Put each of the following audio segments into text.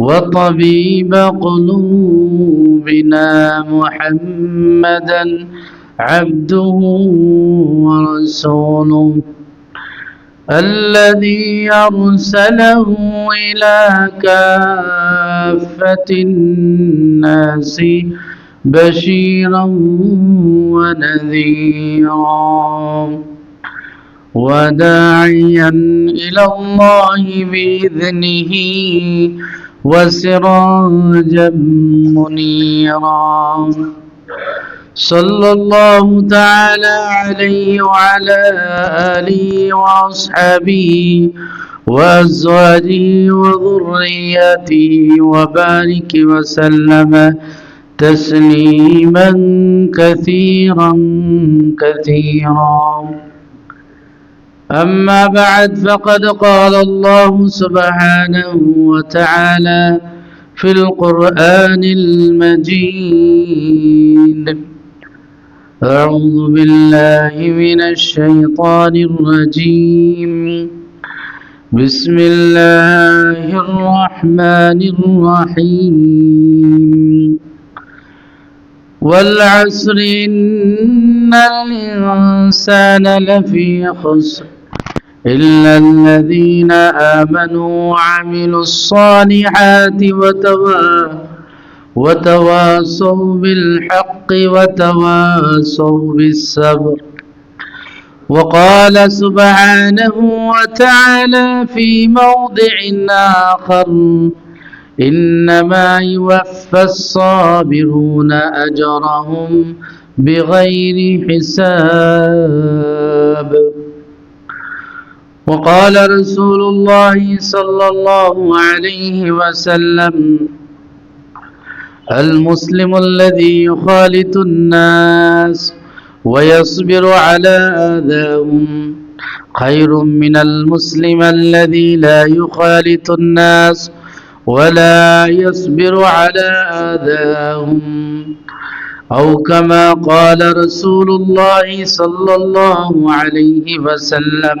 وطبيب قلوبنا محمدا عبده ورسوله الذي أرسله إلى كافة الناس بشيرا ونذيرا. وداعيا إلى الله بإذنه وسراجا منيرا. صلى الله تعالى عليه وعلى آله وأصحابه وأزواجه وذرياته وبارك وسلم تسليما كثيرا كثيرا. أما بعد فقد قال الله سبحانه وتعالى في القرآن المجيد أعوذ بالله من الشيطان الرجيم. بسم الله الرحمن الرحيم. والعصر إن الإنسان لفي خسر. إلا الذين آمنوا وعملوا الصالحات وتوا وتواصوا بالحق وتواصوا بالصبر. وقال سبحانه وتعالى في موضع آخر إنما يوفى الصابرون أجرهم بغير حساب. وقال رسول الله صلى الله عليه وسلم المسلم الذي يخالط الناس ويصبر على آذاهم خير من المسلم الذي لا يخالط الناس ولا يصبر على آذاهم. أو كما قال رسول الله صلى الله عليه وسلم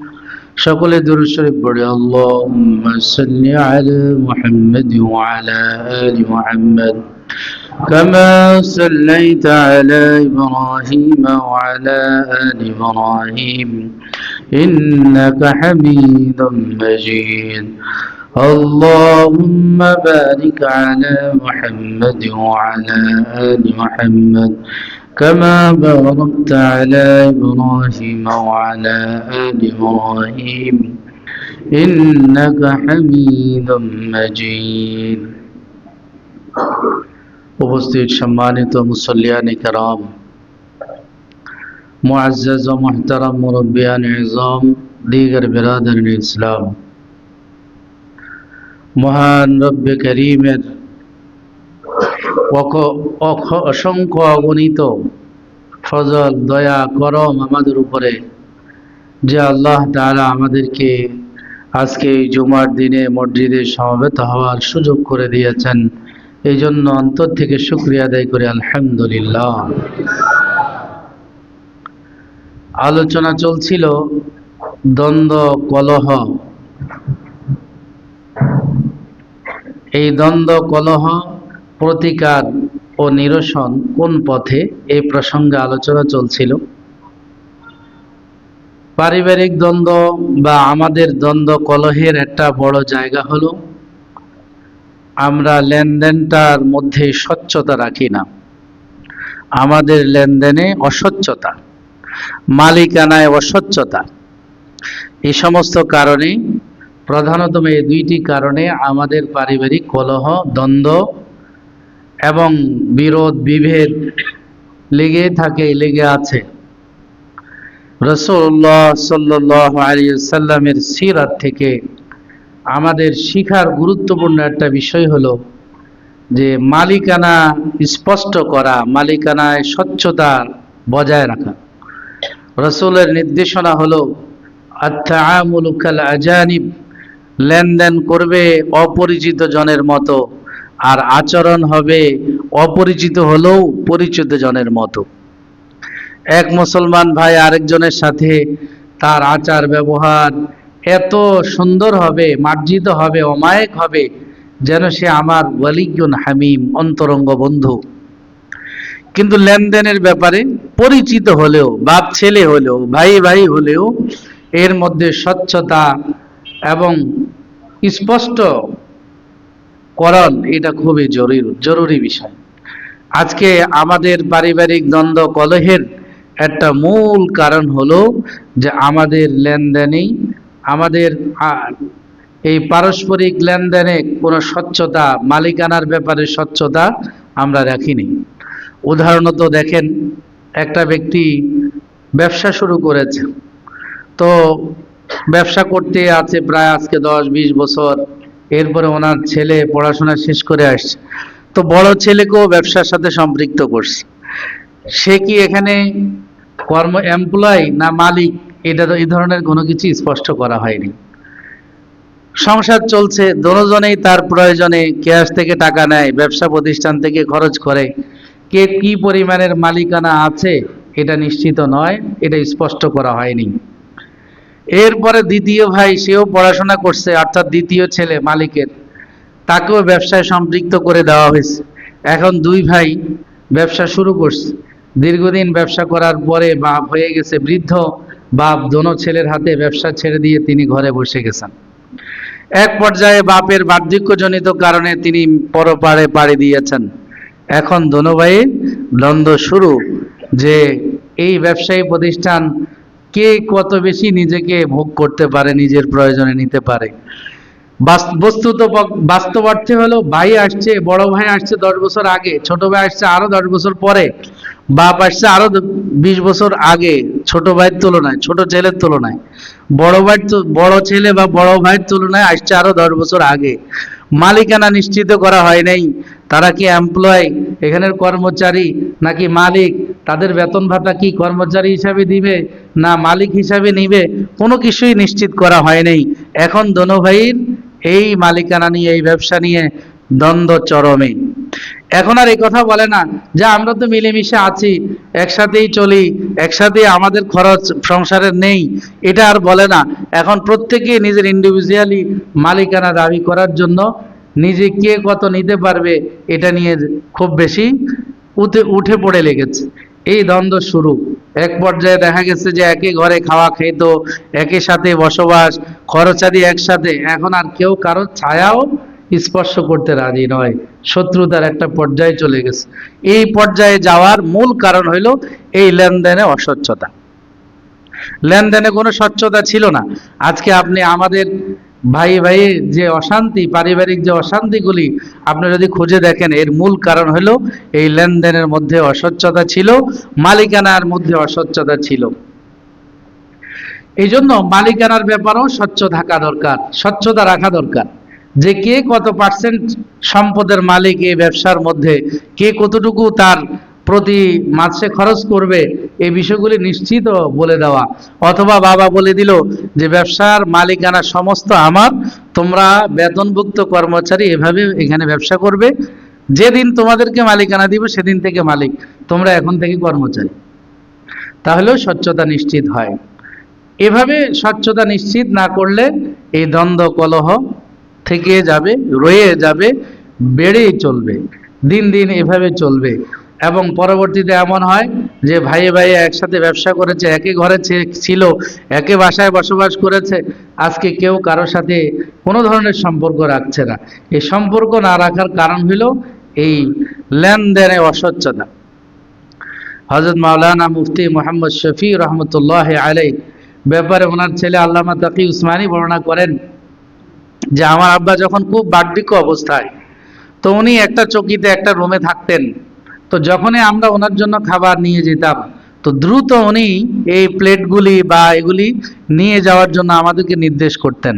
সকলে দুরূদ শরীফ পড়ে আল্লাহুম্মা সাল্লি আলা মুহাম্মাদ ওয়া আলা আলি মুহাম্মাদ كما صليت على إبراهيم وعلى آل إبراهيم إنك حميد مجيد اللهم بارك على محمد وعلى آل محمد كما باركت على إبراهيم وعلى آل إبراهيم إنك حميد مجيد উপস্থিত সম্মানিত মুসল্লিয়ান کرام معزز و محترم مربیان عظام دیگر برادران ইসলাম মহান রব্বে করিমের অসংখ্য অগণিত ফজল দয়া করম আমাদের উপরে। যে আল্লাহ তারা আমাদেরকে আজকে এই জুমার দিনে মসজিদে সমবেত হওয়ার সুযোগ করে দিয়েছেন এই জন্য অন্তর থেকে শুক্রিয়া আদায় করে, আলহামদুলিল্লাহ। আলোচনা চলছিল দ্বন্দ্ব, কলহ। এই দ্বন্দ্ব, কলহ প্রতিকার ও নিরসন কোন পথে এই প্রসঙ্গে আলোচনা চলছিল? পারিবারিক দ্বন্দ্ব বা আমাদের দ্বন্দ্ব কলহের একটা বড় জায়গা হলো, আমরা লেনদেনটার মধ্যে স্বচ্ছতা রাখি না। আমাদের লেনদেনে অস্বচ্ছতা, মালিকানায় অস্বচ্ছতা, এই সমস্ত কারণে, প্রধানতম এই দুইটি কারণে আমাদের পারিবারিক কলহ, দ্বন্দ্ব এবং বিরোধ, বিভেদ লেগে থাকে, লেগে আছে। রসুল্লাহ সাল্লাহ আলিয়াল্লামের সিরাত থেকে আমাদের শিখার গুরুত্বপূর্ণ একটা বিষয় হলো যে মালিকানা স্পষ্ট করা, মালিকানায় স্বচ্ছতা বজায় রাখা। রসুলের নির্দেশনা হলো আত্মামুলুকাল আজানিব লেনদেন করবে অপরিচিত জনের মতো। আর আচরণ হবে অপরিচিত হলেও পরিচিত জনের মতো। এক মুসলমান ভাই আরেকজনের সাথে তার আচার ব্যবহার এত সুন্দর হবে, মার্জিত হবে, অমায়ক হবে, যেন সে আমার ওয়ালিগুন হামিম, অন্তরঙ্গ বন্ধু। কিন্তু লেনদেনের ব্যাপারে পরিচিত হলেও, বাপ ছেলে হলেও, ভাই ভাই হলেও এর মধ্যে স্বচ্ছতা এবং স্পষ্ট করণ এটা খুবই জরুরি জরুরি বিষয়। আজকে আমাদের পারিবারিক দ্বন্দ্ব কলহের একটা মূল কারণ হলো যে আমাদের লেনদেনেই, আমাদের এই পারস্পরিক লেনদেনে কোনো স্বচ্ছতা, মালিকানার ব্যাপারে স্বচ্ছতা আমরা রাখিনি। উদাহরণত দেখেন, একটা ব্যক্তি ব্যবসা শুরু করেছে। তো ব্যবসা করতে আছে প্রায় আজকে দশ বিশ বছর। এরপরে ওনার ছেলে পড়াশোনা শেষ করে আসছে। তো বড় ছেলেকেও ব্যবসার সাথে সম্পৃক্ত করছে। সে কি এখানে কর্ম এমপ্লয় না মালিক? এটা এই ধরনের কোনো কিছু স্পষ্ট করা হয়নি। সংসার চলছে, দোনোজনেই তার প্রয়োজনে ক্যাশ থেকে টাকা নেয়, ব্যবসা প্রতিষ্ঠান থেকে খরচ করে। কে কি পরিমাণের মালিকানা আছে, এটা নিশ্চিত নয়, এটা স্পষ্ট করা হয়নি। এরপরে দ্বিতীয় ভাই, সেও পড়াশোনা করছে, অর্থাৎ দ্বিতীয় ছেলে মালিকের। তাকেও ব্যবসায় সম্পৃক্ত করে দেওয়া হয়েছে। এখন দুই ভাই ব্যবসা শুরু করছে। দীর্ঘদিন ব্যবসা করার পরে বাপ হয়ে গেছে বৃদ্ধ। বাপ দোনো ছেলের হাতে ব্যবসা ছেড়ে দিয়ে তিনি ঘরে বসে গেছেন। এক পর্যায়ে বাপের বার্ধক্যজনিত কারণে তিনি পরপারে পাড়ি দিয়েছেন। এখন দোনো ভাইয়ের দ্বন্দ্ব শুরু যে এই ব্যবসায়ী প্রতিষ্ঠান কে কত বেশি নিজেকে ভোগ করতে পারে, নিজের প্রয়োজনে নিতে পারে? বস্তুত বাস্তব অর্থে হলো ভাই আসছে, বড় ভাই আসছে দশ বছর আগে, ছোট ভাই আসছে আরও দশ বছর পরে, বাপ আসছে আরও বিশ বছর আগে, ছোট ভাইয়ের তুলনায়, ছোট ছেলের তুলনায়। বড় ভাই বড় ছেলে বা বড় ভাইয়ের তুলনায় আসছে আরও দশ বছর আগে। মালিকানা নিশ্চিত করা হয় নাই। তারা কি এমপ্লয় এখানের কর্মচারী নাকি মালিক? তাদের বেতন ভাতা কি কর্মচারী হিসাবে দিবে না মালিক হিসাবে নিবে? কোনো কিছুই নিশ্চিত করা হয় নাই এখন দোনো ভাইয়ের এই মালিকানা নিয়ে, এই ব্যবসা নিয়ে দ্বন্দ্ব চরমে। এখন আর এই কথা বলে না যে আমরা তো মিলেমিশে আছি, একসাথেই চলি একসাথে আমাদের খরচ সংসারের নেই, এটা আর বলে না। এখন প্রত্যেকে নিজের ইন্ডিভিজুয়ালি মালিকানা দাবি করার জন্য নিজে কে কত নিতে পারবে, এটা নিয়ে খুব বেশি উঠে উঠে পড়ে লেগেছে। এই দ্বন্দ্ব শুরু। এক পর্যায়ে দেখা গেছে যে একই ঘরে খাওয়া খেত একই সাথে বসবাস, খরচাদি একসাথে। এখন আর কেউ কারও ছায়াও স্পর্শ করতে রাজি নয়। শত্রুতার একটা পর্যায়ে চলে গেছে। এই পর্যায়ে যাওয়ার মূল কারণ হইল এই লেনদেনে অস্বচ্ছতা। লেনদেনে কোনো স্বচ্ছতা ছিল না। আজকে আপনি আমাদের ভাই ভাই, যে অশান্তি, পারিবারিক যে অশান্তিগুলি আপনি যদি খুঁজে দেখেন, এর মূল কারণ হলো এই লেনদেনের মধ্যে অস্বচ্ছতা ছিল, মালিকানার মধ্যে অস্বচ্ছতা ছিল। এই জন্য মালিকানার ব্যাপারেও স্বচ্ছ থাকা দরকার, স্বচ্ছতা রাখা দরকার। যে কে কত পার্সেন্ট সম্পদের মালিক এই ব্যবসার মধ্যে, কে কতটুকু তার প্রতি মাসে খরচ করবে, এই বিষয়গুলি নিশ্চিত বলে দেওয়া। অথবা বাবা বলে দিল যে, ব্যবসার মালিকানা সমস্ত আমার, তোমরা বেতনভুক্ত কর্মচারী এভাবে এখানে ব্যবসা করবে। যেদিন তোমাদেরকে মালিকানা দিব, সেদিন থেকে মালিক, তোমরা এখন থেকে কর্মচারী। তাহলেও স্বচ্ছতা নিশ্চিত হয়। এভাবে স্বচ্ছতা নিশ্চিত না করলে এই দ্বন্দ্ব কলহ থেকে যাবে, রয়ে যাবে, বেড়েই চলবে, দিন দিন এভাবে চলবে। এবং পরবর্তীতে এমন হয় যে ভাইয়ে ভাইয়ে একসাথে ব্যবসা করেছে, একই ঘরে ছিল, একই বাসায় বসবাস করেছে। আজকে কেউ কারোর সাথে কোনো ধরনের সম্পর্ক রাখছে না। এই সম্পর্ক না রাখার কারণ হলো এই লেনদেনে অস্বচ্ছতা। হজরত মাওলানা মুফতি মোহাম্মদ শফি রহমতুল্লাহ আলাই ব্যাপারে ওনার ছেলে আল্লামা তাকি উসমানী বর্ণনা করেন যে, আমার আব্বা যখন খুব বার্ধক্য অবস্থায়, তো উনি একটা চকিতে একটা রুমে থাকতেন। তো যখনই আমরা ওনার জন্য খাবার নিয়ে যেতাম, তো দ্রুত উনি এই প্লেটগুলি বা এগুলি নিয়ে যাওয়ার জন্য আমাদেরকে নির্দেশ করতেন।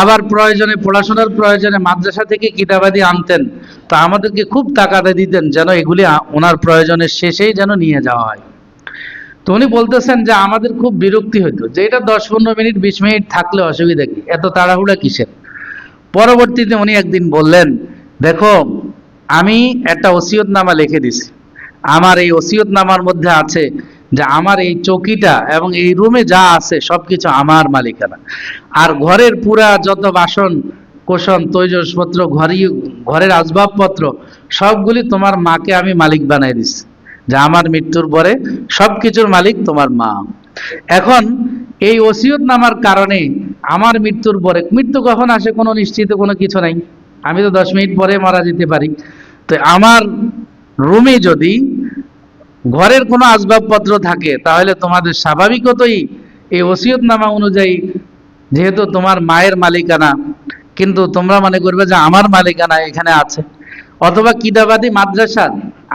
আবার প্রয়োজনে, পড়াশোনার প্রয়োজনে মাদ্রাসা থেকে কিতাবাদি আনতেন, তো আমাদেরকে খুব তাকাদা দিতেন যেন এগুলি ওনার প্রয়োজনের শেষেই যেন নিয়ে যাওয়া হয়। তো উনি বলতেছেন যে আমাদের খুব বিরক্তি হতো যে এটা দশ পনেরো মিনিট, বিশ মিনিট থাকলে অসুবিধা কি? এত তাড়াহুড়া কিসের? পরবর্তীতে উনি একদিন বললেন, দেখো আমি একটা ওসিয়তনামা লিখে দিছি। আমার এই ওসিয়তনামার মধ্যে আছে যে আমার এই চৌকিটা এবং এই রুমে যা আছে সবকিছু আমার মালিকানা। আর ঘরের পুরা যত বাসন, কোষণ, তৈজসপত্র ঘরই ঘরের আসবাবপত্র, সবগুলি তোমার মাকে আমি মালিক বানাই দিছি। যে আমার মৃত্যুর পরে সবকিছুর মালিক তোমার মা। এখন এই ওসিয়ত নামার কারণে আমার মৃত্যুর পরে, মৃত্যু কখন আসে কোনো নিশ্চিত কোনো কিছু নাই। আমি তো দশ মিনিট পরে মারা যেতে পারি। তো আমার রুমে যদি ঘরের কোনো আসবাবপত্র থাকে, তাহলে তোমাদের স্বাভাবিকতই এই ওসিয়ত নামা অনুযায়ী, যেহেতু তোমার মায়ের মালিকানা, কিন্তু তোমরা মনে করবে যে আমার মালিকানা এখানে আছে। অথবা কিতাবাদি মাদ্রাসা,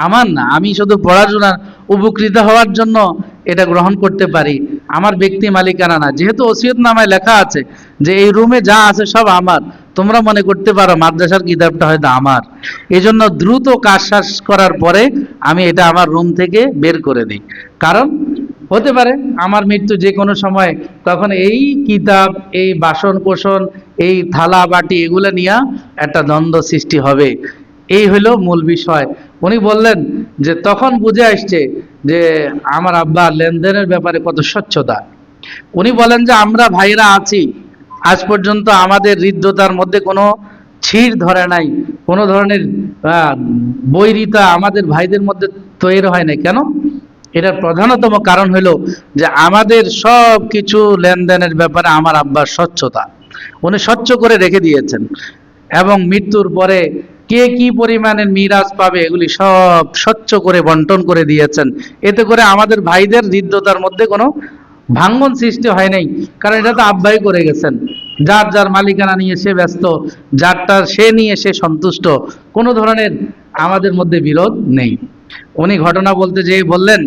আমার না, আমি শুধু পড়াশোনার উপকৃত হওয়ার জন্য এটা গ্রহণ করতে পারি, আমার ব্যক্তি মালিকানা না। যেহেতু ওসিয়ত নামায় লেখা আছে যে এই রুমে যা আছে সব আমার। তোমরা মনে করতে পারো মাদ্রাসার কিতাবটা হয়তো আমার। এই জন্য দ্রুত কাজ শেষ করার পরে আমি এটা আমার রুম থেকে বের করে দিই। কারণ হতে পারে আমার মৃত্যু যে কোনো সময় তখন এই কিতাব, এই বাসন কোষণ এই থালা, বাটি এগুলো নিয়ে একটা দ্বন্দ্ব সৃষ্টি হবে। এই হলো মূল বিষয়। উনি বললেন যে তখন বুঝে আসছে যে আমার আব্বা লেনদেনের ব্যাপারে কত স্বচ্ছতা। উনি বলেন যে আমরা ভাইরা আছি আজ পর্যন্ত আমাদের হৃদ্যতার মধ্যে কোনো ছিঁড় ধরে নাই, কোনো ধরনের বৈরিতা আমাদের ভাইদের মধ্যে তৈরি হয় নাই। কেন? এটার প্রধানতম কারণ হলো যে আমাদের সব কিছু লেনদেনের ব্যাপারে আমার আব্বার স্বচ্ছতা। উনি স্বচ্ছ করে রেখে দিয়েছেন। এবং মৃত্যুর পরে কে কি পরিমাণের মিরাজ পাবে এগুলি সব স্বচ্ছ করে বন্টন করে দিয়েছেন। এতে করে আমাদের ভাইদের হৃদ্যতার মধ্যে কোনো ভাঙ্গন সৃষ্টি হয় নাই। কারণ এটা তো আব্বাই করে গেছেন। যার যার মালিকানা নিয়ে সে ব্যস্ত যারটা সে নিয়ে সে সন্তুষ্ট, কোনো ধরনের আমাদের মধ্যে বিরোধ নেই। উনি ঘটনা বলতে যেয়ে বললেন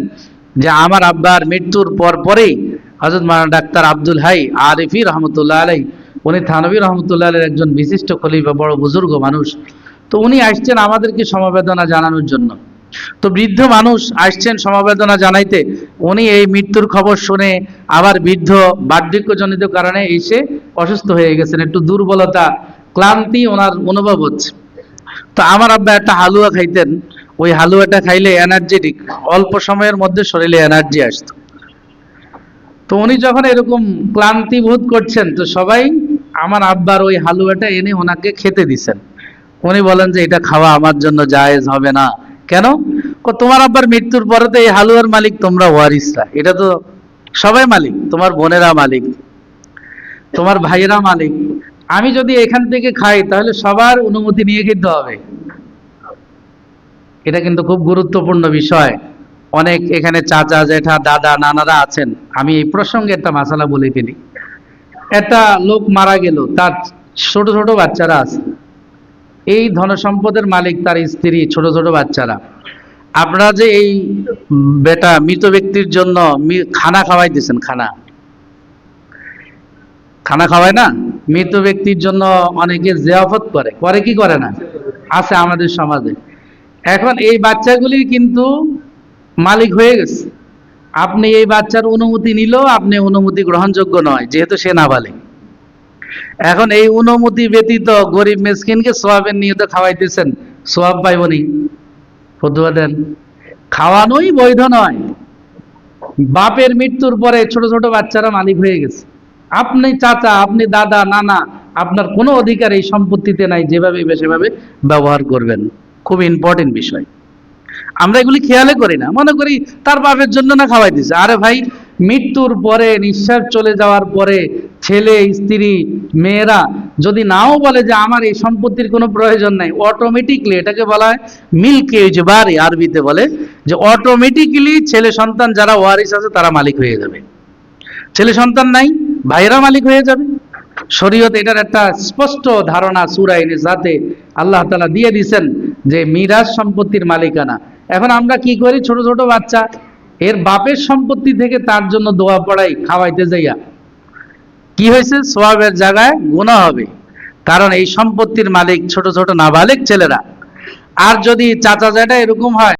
যে, আমার আব্বার মৃত্যুর পর পরেই হজরত মাওলানা ডাক্তার আব্দুল হাই আরিফি রহমতুল্লাহ আলাই উনি থানবী রহমতুল্লাহ আলের একজন বিশিষ্ট খলিফা, বড় বুজুর্গ মানুষ। তো উনি আসছেন আমাদেরকে সমবেদনা জানানোর জন্য। তো বৃদ্ধ মানুষ আসছেন সমবেদনা জানাইতে উনি এই মৃত্যুর খবর শুনে আবার বৃদ্ধ বার্ধক্যজনিত কারণে এসে অসুস্থ হয়ে গেছেন। একটু দুর্বলতা, ক্লান্তি ওনার অনুভব হচ্ছে। তো আমার আব্বা একটা হালুয়া খাইতেন। ওই হালুয়াটা খাইলে এনার্জেটিক অল্প সময়ের মধ্যে শরীরে এনার্জি আসতো। তো উনি যখন এরকম ক্লান্তি বোধ করছেন, তো সবাই আমার আব্বার ওই হালুয়াটা এনে ওনাকে খেতে দিছেন। উনি বলেন যে, এটা খাওয়া আমার জন্য জায়েজ হবে না। কেন? তোমার আব্বার মৃত্যুর পরে তো এই হালুয়ার মালিক তোমরা ওয়ারিসরা এটা তো সবাই মালিক, তোমার বোনেরা মালিক, তোমার ভাইয়েরা মালিক। আমি যদি এখান থেকে খাই, তাহলে সবার অনুমতি নিয়ে খেতে হবে। এটা কিন্তু খুব গুরুত্বপূর্ণ বিষয়। অনেক এখানে চাচা, জেঠা, দাদা, নানারা আছেন। আমি এই প্রসঙ্গে একটা মাসালা বলে ফেলি। একটা লোক মারা গেল, তার ছোট ছোট বাচ্চারা আছে। এই ধনসম্পদের মালিক তার স্ত্রী, ছোট ছোট বাচ্চারা। আপনারা যে এই বেটা, মৃত ব্যক্তির জন্য খানা খাওয়াইতেছেন, খানা। খানা খাওয়ায় না? মৃত ব্যক্তির জন্য অনেকে জিয়াফত করে। করে কি করে না? আছে আমাদের সমাজে। এখন এই বাচ্চাগুলি কিন্তু মালিক হয়ে গেছে। আপনি এই বাচ্চার অনুমতি নিলেও আপনি অনুমতি গ্রহণযোগ্য নয়, যেহেতু সে নাবালিক। এখন এই অনুমতি ব্যতীত গরিব মেসকিনকে সোয়াবের নিয়ত খাওয়াইতেছেন, সোয়াব পাইবনি। ফতুয়া দেন খাওয়ানোই বৈধ নয়। বাপের মৃত্যুর পরে ছোট ছোট বাচ্চারা মালিক হয়ে গেছে। আপনি চাচা, আপনি দাদা, নানা, আপনার কোনো অধিকার এই সম্পত্তিতে নাই, যেভাবে সেভাবে ব্যবহার করবেন। খুব ইম্পর্টেন্ট বিষয়। আমরা এগুলি খেয়ালে করি না। মনে করি তার বাপের জন্য না খাওয়াই দিছে। আরে ভাই মৃত্যুর পরে, নিঃশ্বাস চলে যাওয়ার পরে ছেলে, স্ত্রী, মেয়েরা যদি নাও বলে যে আমার এই সম্পত্তির কোনো প্রয়োজন নাই অটোমেটিকলি এটাকে বলা হয় মিল্কে বারে আরবিতে বলে যে অটোমেটিক্যালি ছেলে সন্তান যারা ওয়ারিস আছে তারা মালিক হয়ে যাবে। ছেলে সন্তান নাই ভাইরা মালিক হয়ে যাবে। শরীয়ত এটার একটা স্পষ্ট ধারণা সুরাইনে যাতে আল্লাহ তালা দিয়ে দিছেন যে মিরাজ সম্পত্তির মালিকানা। এখন আমরা কি করি? ছোট ছোট বাচ্চা এর বাপের সম্পত্তি থেকে তার জন্য দোয়া পড়াই, খাওয়াইতে যাইয়া। কি হয়েছে? সোয়াবের জায়গায় গুণা হবে। কারণ এই সম্পত্তির মালিক ছোট ছোট নাবালিক ছেলেরা। আর যদি চাচা জ্যাঠা এরকম হয়